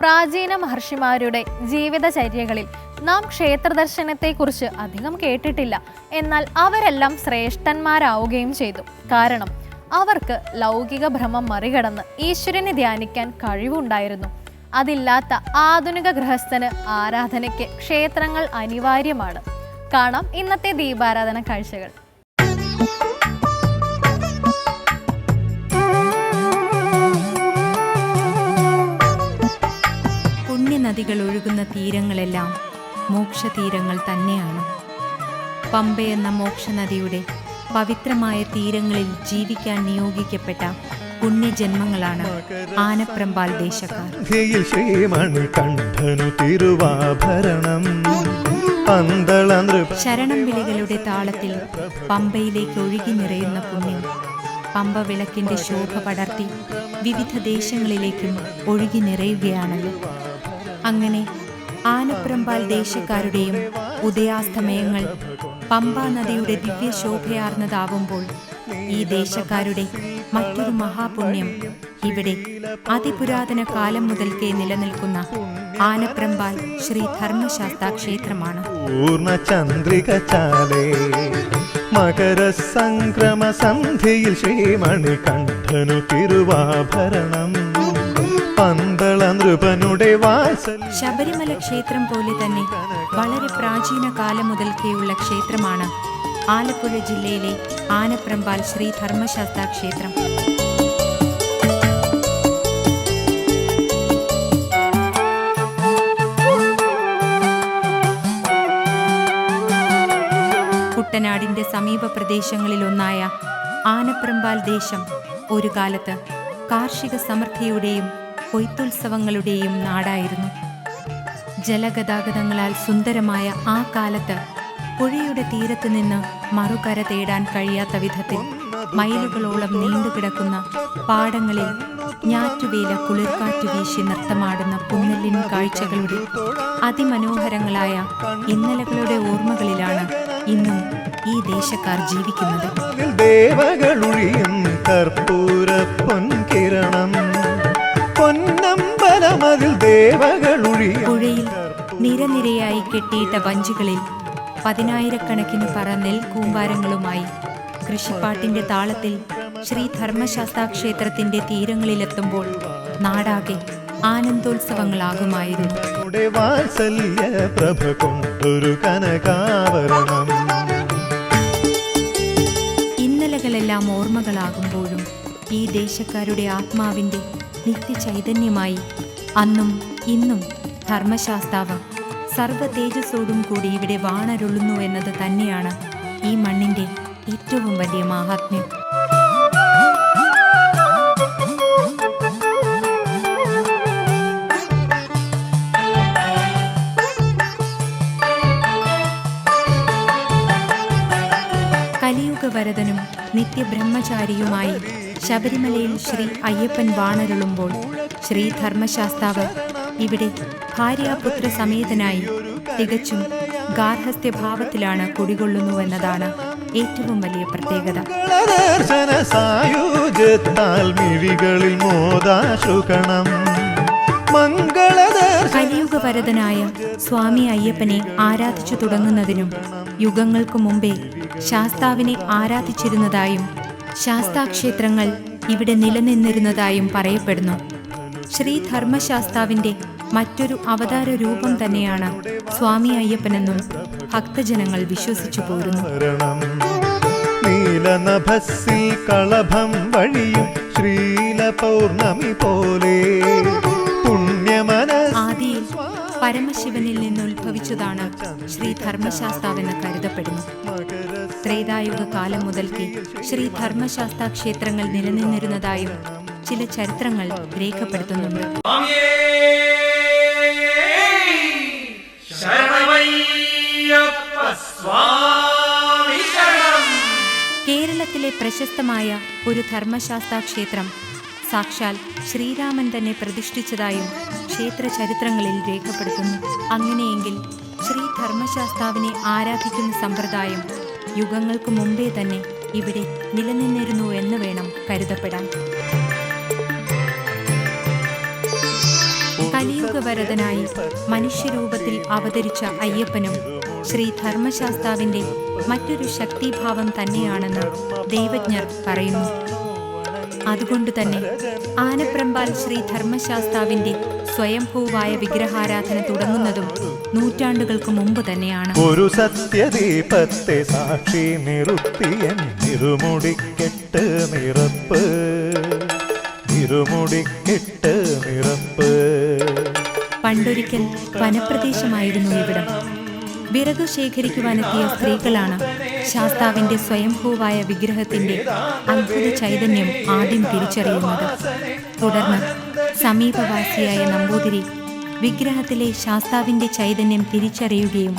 പ്രാചീന മഹർഷിമാരുടെ ജീവിതചര്യകളിൽ നാം ക്ഷേത്രദർശനത്തെക്കുറിച്ച് അധികം കേട്ടിട്ടില്ല. എന്നാൽ അവരെല്ലാം ശ്രേഷ്ഠന്മാരാവുകയും ചെയ്തു. കാരണം അവർക്ക് ലൗകിക ഭ്രമം മറികടന്ന് ഈശ്വരനെ ധ്യാനിക്കാൻ കഴിവുണ്ടായിരുന്നു. അതില്ലാത്ത ആധുനിക ഗൃഹസ്ഥന് ആരാധനയ്ക്ക് ക്ഷേത്രങ്ങൾ അനിവാര്യമാണ്. കാണാം ഇന്നത്തെ ദീപാരാധന കാഴ്ചകൾ. പുണ്യനദികൾ ഒഴുകുന്ന തീരങ്ങളെല്ലാം മോക്ഷതീരങ്ങൾ തന്നെയാണ്. പമ്പയെന്ന മോക്ഷനദിയുടെ പവിത്രമായ തീരങ്ങളിൽ ജീവിക്കാൻ നിയോഗിക്കപ്പെട്ട പുണ്യജന്മങ്ങളാണ് ആനപ്രമ്പാൽ ദേശക്കാർ. തിരുവാഭരണം. ശരണം വിളികളുടെ താളത്തിൽ പമ്പയിലേക്ക് ഒഴുകി നിറയുന്ന പുണ്യം പമ്പ വിളക്കിന്റെ ശോഭ പടർത്തി വിവിധ ദേശങ്ങളിലേക്കും ഒഴുകി നിറയുകയാണല്ലോ. അങ്ങനെ ആനപ്രമ്പാൽ ദേശക്കാരുടെയും ഉദയാസ്തമയങ്ങൾ പമ്പാ നദിയുടെ ദിവ്യശോഭയാർന്നതാവുമ്പോൾ ഈ ദേശക്കാരുടെ മറ്റൊരു മഹാപുണ്യം ഇവിടെ അതിപുരാതന കാലം മുതൽക്കേ നിലനിൽക്കുന്ന ആനപ്രമ്പാൽ ശ്രീ ധർമ്മശാസ്ത്ര ക്ഷേത്രമാണ് പൂർണ ചന്ദ്രിക ചാലേ മകര സംക്രമ സന്ധ്യയിൽ ശ്രീമണി കണ്ഠനു തിരുവാഭരണം. പന്തള നൃപനുടെ വാസൽ. ശബരിമല ക്ഷേത്രം പോലെ തന്നെ വളരെ പ്രാചീന കാലം മുതൽക്കേയുള്ള ക്ഷേത്രമാണ് ആലപ്പുഴ ജില്ലയിലെ ആനപ്രമ്പാൽ ശ്രീ ധർമ്മശാസ്ത്ര ക്ഷേത്രം. കുട്ടനാടിന്റെ സമീപ പ്രദേശങ്ങളിലൊന്നായ ആനപ്രമ്പാൽ ദേശം ഒരു കാലത്ത് കാർഷിക സമൃദ്ധിയുടെയും കൊയ്ത്തുത്സവങ്ങളുടെയും നാടായിരുന്നു. ജലഗതാഗതങ്ങളാൽ സുന്ദരമായ ആ കാലത്ത് പുഴയുടെ തീരത്ത് നിന്ന് മറുകര തേടാൻ കഴിയാത്ത വിധത്തിൽ മൈലുകളോളം നീണ്ടുകിടക്കുന്ന പാടങ്ങളിൽ ഞാറ്റുവേല കുളിർക്കാറ്റ് വീശി നൃത്തമാടുന്ന പുന്നലിൻ കാഴ്ചകളുടെ അതിമനോഹരങ്ങളായ ഇന്നലകളുടെ ഓർമ്മകളിലാണ് ഇന്നും ഈ ദേശക്കാർ ജീവിക്കുന്നത്. ദേവകളുഴിയും കർപ്പൂര പൊൻകിരണം. പൊന്നമ്പലമതിൽ ദേവകളൊഴിയും പുഴയിൽ നിരനിരയായി കെട്ടിയിട്ട വഞ്ചികളിൽ പതിനായിരക്കണക്കിന് പറ നെൽ കൂമ്പാരങ്ങളുമായി കൃഷിപ്പാട്ടിന്റെ താളത്തിൽ ശ്രീ ധർമ്മശാസ്ത്ര ക്ഷേത്രത്തിന്റെ തീരങ്ങളിലെത്തുമ്പോൾ നാടാകെ ആനന്ദോത്സവങ്ങളാകുമായിരുന്നു. നമ്മുടെ വാത്സല്യ പ്രഭ കൊണ്ടൊരു കനകാവരണം. ഇന്നലകളെല്ലാം ഓർമ്മകളാകുമ്പോഴും ഈ ദേശക്കാരുടെ ആത്മാവിന്റെ നിത്യചൈതന്യമായി അന്നും ഇന്നും ധർമ്മശാസ്താവ് സർവ തേജസ്സോടും കൂടി ഇവിടെ വാണരുളുന്നു എന്നത് തന്നെയാണ് ഈ മണ്ണിന്റെ ഏറ്റവും വലിയ മാഹാത്മ്യം. കലിയുഗവരതനും നിത്യബ്രഹ്മചാരിയുമായി ശബരിമലയിൽ ശ്രീ അയ്യപ്പൻ വാണരുളുമ്പോൾ ശ്രീ ധർമ്മശാസ്താവ് ഇവിടെ ഭാര്യാപുത്ര സമേതനായി തികച്ചും ഗാർഹസ്ഥ്യഭാവത്തിലാണ് കുടികൊള്ളുന്നുവെന്നതാണ് ഏറ്റവും വലിയ പ്രത്യേകത. ദർശന സായുജത്താൽ മിഴികളിൽ മോദാശുകണം കലിയുഗവരതനായ സ്വാമി അയ്യപ്പനെ ആരാധിച്ചു തുടങ്ങുന്നതിനും യുഗങ്ങൾക്കു മുമ്പേ ശാസ്താവിനെ ആരാധിച്ചിരുന്നതായും ശാസ്താക്ഷേത്രങ്ങൾ ഇവിടെ നിലനിന്നിരുന്നതായും പറയപ്പെടുന്നു. ശ്രീ ധർമ്മശാസ്താവിന്റെ മറ്റൊരു അവതാര രൂപം തന്നെയാണ് സ്വാമി അയ്യപ്പനെന്നും ഭക്തജനങ്ങൾ വിശ്വസിച്ചു പോരുന്നു. ആദ്യം നീലനഭസ്സിൽ കളഭം വഴിയും ശ്രീല പൗർണമി പോലെ പുണ്യമന ആദിയിൽ പരമശിവനിൽ നിന്ന് ഉത്ഭവിച്ചതാണ് ശ്രീ ധർമ്മശാസ്താവെന്ന് കരുതപ്പെടുന്നു. ത്രേതായുഗ കാലം മുതൽക്ക് ശ്രീ ധർമ്മശാസ്ത്ര ക്ഷേത്രങ്ങൾ നിലനിന്നിരുന്നതായും ചില ചരിത്രങ്ങൾ രേഖപ്പെടുത്തുന്നുണ്ട്. കേരളത്തിലെ പ്രശസ്തമായ ഒരു ധർമ്മശാസ്ത്ര ക്ഷേത്രം സാക്ഷാൽ ശ്രീരാമൻ തന്നെ പ്രതിഷ്ഠിച്ചതായും ക്ഷേത്ര ചരിത്രങ്ങളിൽ രേഖപ്പെടുത്തുന്നു. അങ്ങനെയെങ്കിൽ ശ്രീ ധർമ്മശാസ്താവിനെ ആരാധിക്കുന്ന സമ്പ്രദായം യുഗങ്ങൾക്ക് മുമ്പേ തന്നെ ഇവിടെ നിലനിന്നിരുന്നു എന്ന് വേണം കരുതപ്പെടാൻ. കലിയുഗവരതനായി മനുഷ്യരൂപത്തിൽ അവതരിച്ച അയ്യപ്പനും ശ്രീ ധർമ്മശാസ്താവിന്റെ മറ്റൊരു ശക്തിഭാവം തന്നെയാണെന്ന് ദൈവജ്ഞർ പറയുന്നു. അതുകൊണ്ട് തന്നെ ആനപ്രമ്പാൽ ശ്രീ ധർമ്മശാസ്താവിന്റെ സ്വയംഭൂവായ വിഗ്രഹാരാധന തുടങ്ങുന്നതും നൂറ്റാണ്ടുകൾക്ക് മുമ്പ് തന്നെയാണ്. ഒരു സത്യദീപത്തെ സാക്ഷി നിറുത്തിയൻ ഇരുമുടിക്കെട്ട് നിറപ്പ്. ഇരുമുടിക്കെട്ട് നിറപ്പ്. പണ്ടൊരിക്കൽ വനപ്രദേശമായിരുന്നു ഇവിടം. വിറക് ശേഖരിക്കുവാനെത്തിയ സ്ത്രീകളാണ് ശാസ്താവിന്റെ സ്വയംഭൂവായ വിഗ്രഹത്തിന്റെ അത്ഭുത ചൈതന്യം ആദ്യം തിരിച്ചറിയുന്നത്. തുടർന്ന് സമീപവാസിയായ നമ്പൂതിരി വിഗ്രഹത്തിലെ ശാസ്താവിന്റെ ചൈതന്യം തിരിച്ചറിയുകയും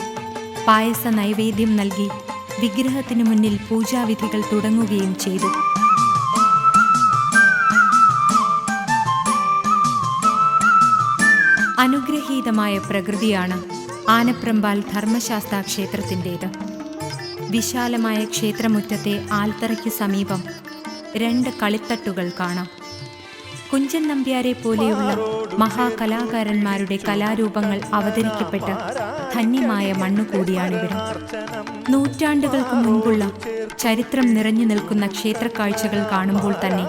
പായസ നൈവേദ്യം നൽകി വിഗ്രഹത്തിനു മുന്നിൽ പൂജാവിധികൾ തുടങ്ങുകയും ചെയ്തു. അനുഗ്രഹീതമായ പ്രകൃതിയാണ് ആനപ്രമ്പാൽ ധർമ്മശാസ്ത്ര ക്ഷേത്രത്തിന്റേത്. വിശാലമായ ക്ഷേത്രമുറ്റത്തെ ആൽത്തറയ്ക്ക് സമീപം രണ്ട് കളിത്തട്ടുകൾ കാണാം. കുഞ്ചൻ നമ്പ്യാരെ പോലെയുള്ള മഹാകലാകാരന്മാരുടെ കലാരൂപങ്ങൾ അവതരിക്കപ്പെട്ട ധന്യമായ മണ്ണു കൂടിയാണിവിടെ നൂറ്റാണ്ടുകൾക്ക് മുൻപുള്ള ചരിത്രം നിറഞ്ഞു നിൽക്കുന്ന ക്ഷേത്രക്കാഴ്ചകൾ കാണുമ്പോൾ തന്നെ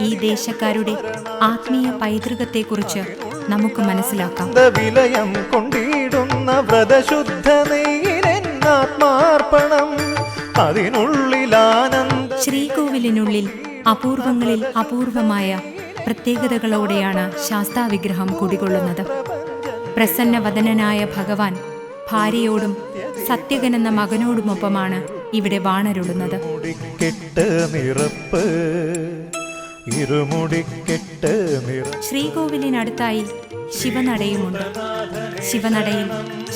ഈ ദേശക്കാരുടെ ആത്മീയ പൈതൃകത്തെക്കുറിച്ച് നമുക്ക് മനസ്സിലാക്കാം. വിലയം കൊണ്ടിടുന്ന വ്രതശുദ്ധ ശ്രീകോവിലിനുള്ളിൽ അപൂർവങ്ങളിൽ അപൂർവമായ പ്രത്യേകതകളോടെയാണ് ശാസ്താവിഗ്രഹം കുടികൊള്ളുന്നത്. പ്രസന്നവദനനായ ഭഗവാൻ ഭാര്യയോടും സത്യകൻ എന്ന മകനോടുമൊപ്പമാണ് ഇവിടെ വാണരുളുന്നത്. നിറപ്പ് ശ്രീകോവിലിനടുത്തായി ശിവനടയുമുണ്ട്. ശിവനടയിൽ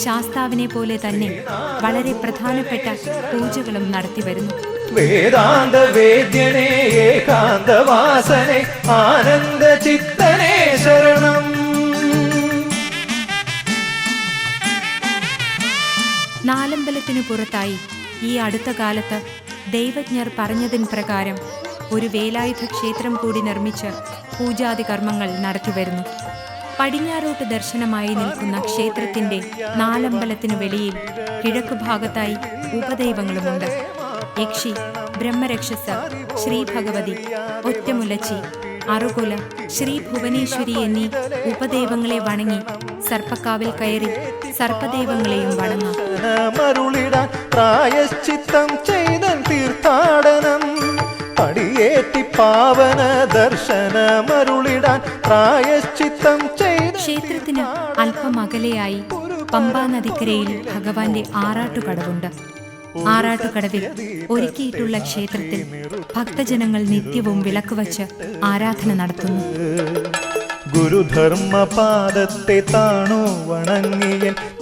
ശാസ്താവിനെ പോലെ തന്നെ വളരെ പ്രധാനപ്പെട്ട പൂജകളും നടത്തിവരുന്നു. വേദാന്ത വേദ്യനെ ഏകാന്ത വാസനെ ആനന്ദ ചിത്തനെ ശരണം. നാലമ്പലത്തിനു പുറത്തായി ഈ അടുത്ത കാലത്ത് ദൈവജ്ഞർ പറഞ്ഞതിന് പ്രകാരം ഒരു വേലായുധ ക്ഷേത്രം കൂടി നിർമ്മിച്ച് പൂജാതി കർമ്മങ്ങൾ നടത്തിവരുന്നു. പടിഞ്ഞാറോട്ട് ദർശനമായി നിൽക്കുന്ന ക്ഷേത്രത്തിന്റെ നാലമ്പലത്തിനു വെളിയിൽ കിഴക്ക് ഭാഗത്തായി ഉപദൈവങ്ങളുമുണ്ട്. യക്ഷി ബ്രഹ്മരക്ഷസ ശ്രീ ഭഗവതി ഒറ്റമുലച്ചി അറുകുല ശ്രീ ഭുവനേശ്വരി എന്നീ ഉപദേവങ്ങളെ വണങ്ങി സർപ്പക്കാവിൽ കയറി സർപ്പദൈവങ്ങളെയും വണങ്ങാം. മരുളിടാൻ പ്രായശ്ചിത്തം ചെയ്തൻ തീർത്ഥാടനം. പടിയേറ്റി പാവന ദർശനമരുളിടാൻ പ്രായശ്ചിത്തം ചെയ്ത ക്ഷേത്രത്തിന് അല്പം അകലെയായി പമ്പാ നദിക്കരയിൽ ഭഗവാന്റെ ആറാട്ടുകടവുണ്ട്. ആറാട്ടുകടവിൽ ഒരുക്കിയിട്ടുള്ള ക്ഷേത്രത്തിൽ ഭക്തജനങ്ങൾ നിത്യവും വിളക്ക് വച്ച് ആരാധന നടത്തുന്നു. ഗുരുധർമ്മപാദത്തെ താണു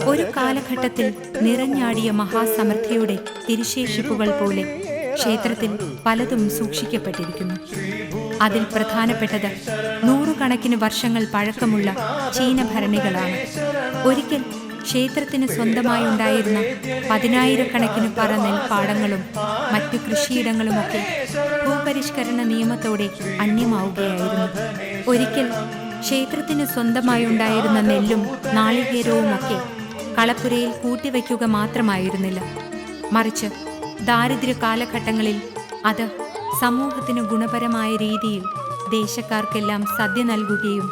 ഒരു കാലഘട്ടത്തിൽ നിറഞ്ഞാടിയ മഹാസമൃദ്ധിയുടെ തിരിശേഷിപ്പുകൾ പോലെ ക്ഷേത്രത്തിൽ പലതും സൂക്ഷിക്കപ്പെട്ടിരിക്കുന്നു. അതിൽ പ്രധാനപ്പെട്ടത് നൂറുകണക്കിന് വർഷങ്ങൾ പഴക്കമുള്ള ചീനഭരണികളാണ് ഒരിക്കൽ ക്ഷേത്രത്തിന് സ്വന്തമായി ഉണ്ടായിരുന്ന പതിനായിരക്കണക്കിന് പറ നെൽപ്പാടങ്ങളും മറ്റു കൃഷിയിടങ്ങളുമൊക്കെ ഭൂപരിഷ്കരണ നിയമത്തോടെ അന്യമാവുകയായിരുന്നു. ഒരിക്കൽ ക്ഷേത്രത്തിന് സ്വന്തമായി ഉണ്ടായിരുന്ന നെല്ലും നാളികേരവുമൊക്കെ കളപ്പുരയിൽ കൂട്ടിവയ്ക്കുക മാത്രമായിരുന്നില്ല. മറിച്ച് ദാരിദ്ര്യ കാലഘട്ടങ്ങളിൽ അത് സമൂഹത്തിന് ഗുണപരമായ രീതിയിൽ ദേശക്കാർക്കെല്ലാം സദ്യ നൽകുകയും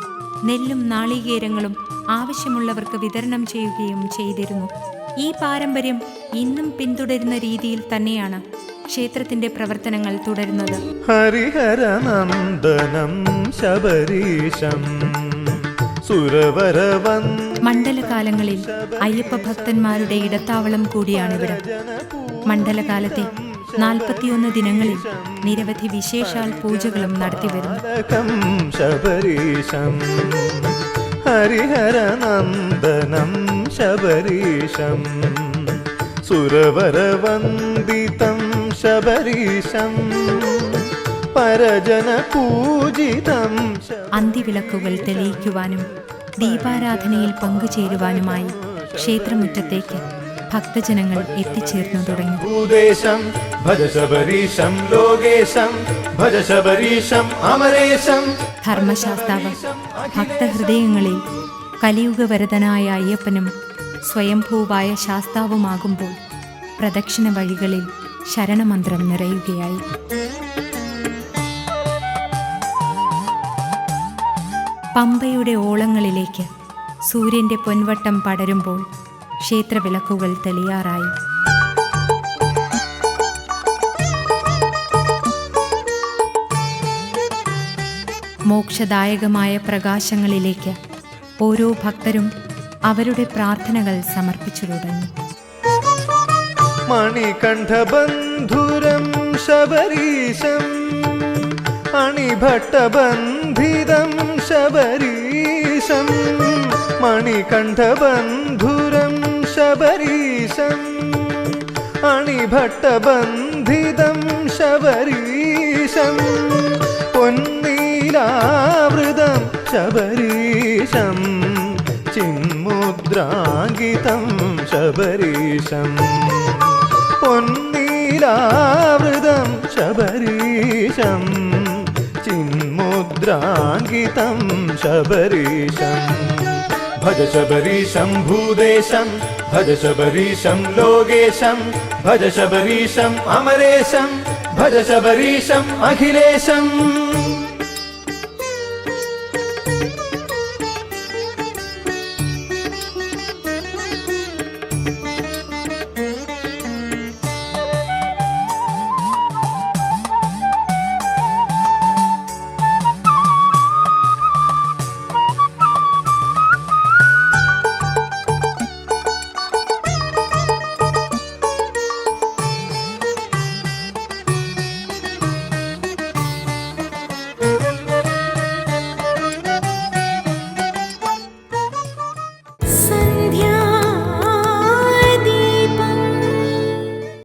നെല്ലും നാളികേരങ്ങളും ആവശ്യമുള്ളവർക്ക് വിതരണം ചെയ്യുകയും ചെയ്തിരുന്നു. ഈ പാരമ്പര്യം ഇന്നും പിന്തുടരുന്ന രീതിയിൽ തന്നെയാണ് ക്ഷേത്രത്തിന്റെ പ്രവർത്തനങ്ങൾ തുടരുന്നത്. ഹരിഹരനന്ദനം ശബരീശം മണ്ഡലകാലങ്ങളിൽ അയ്യപ്പ ഭക്തന്മാരുടെ ഇടത്താവളം കൂടിയാണിവിടം. മണ്ഡലകാലത്തെ നാൽപ്പത്തിയൊന്ന് ദിനങ്ങളിൽ നിരവധി വിശേഷാൽ പൂജകളും നടത്തിവരുന്നു. ശബരീശം ഹരിഹരനന്ദനം ശബരീശം. സുരവരവന്ദിതം ശബരീശം. പരജന പൂജിതം അന്തിവിളക്കുകൾ തെളിയിക്കുവാനും ദീപാരാധനയിൽ പങ്കുചേരുവാനുമായി ക്ഷേത്രമുറ്റത്തേക്ക് ഭക്തജനങ്ങൾ എത്തിച്ചേർന്നു തുടങ്ങി. ഭൂദേശം ഭജ ശബരീശം ലോകേശം ഭജ ശബരീശം അമരേശം. ധർമ്മശാസ്താവ് ഭക്തഹൃദയങ്ങളിൽ കലിയുഗവരതനായ അയ്യപ്പനും സ്വയംഭൂവായ ശാസ്താവുമാകുമ്പോൾ പ്രദക്ഷിണ വഴികളിൽ ശരണമന്ത്രം നിറയുകയായി. പമ്പയുടെ ഓളങ്ങളിലേക്ക് സൂര്യന്റെ പൊൻവട്ടം പടരുമ്പോൾ ക്ഷേത്രവിളക്കുകൾ തെളിയാറായി. മോക്ഷദായകമായ പ്രകാശങ്ങളിലേക്ക് ഓരോ ഭക്തരും അവരുടെ പ്രാർത്ഥനകൾ സമർപ്പിച്ചു തുടങ്ങി. മണികണ്ഠബന്ധുരം ശബരീശം അണിഭട്ടബന്ധിതം ശബരീശം. മണികണ്ഠബന്ധുരം ശബരീശം അണിഭട്ടബന്ധിതം ശബരീശം പൊന്നീലാവൃതം ശബരീശം ചിന്മുദ്രാങ്കിതം ശബരീശം പൊന്നീലാവൃതം ശബരീശം ചിന്മുദ്രാങ്കിതം ശബരീശം ഭജ ശബരീശം ഭൂദേശം भज शबरीशं लोगेशं भज शबरीशम् अमरेशं भज शबरीशम् अखिलेशम्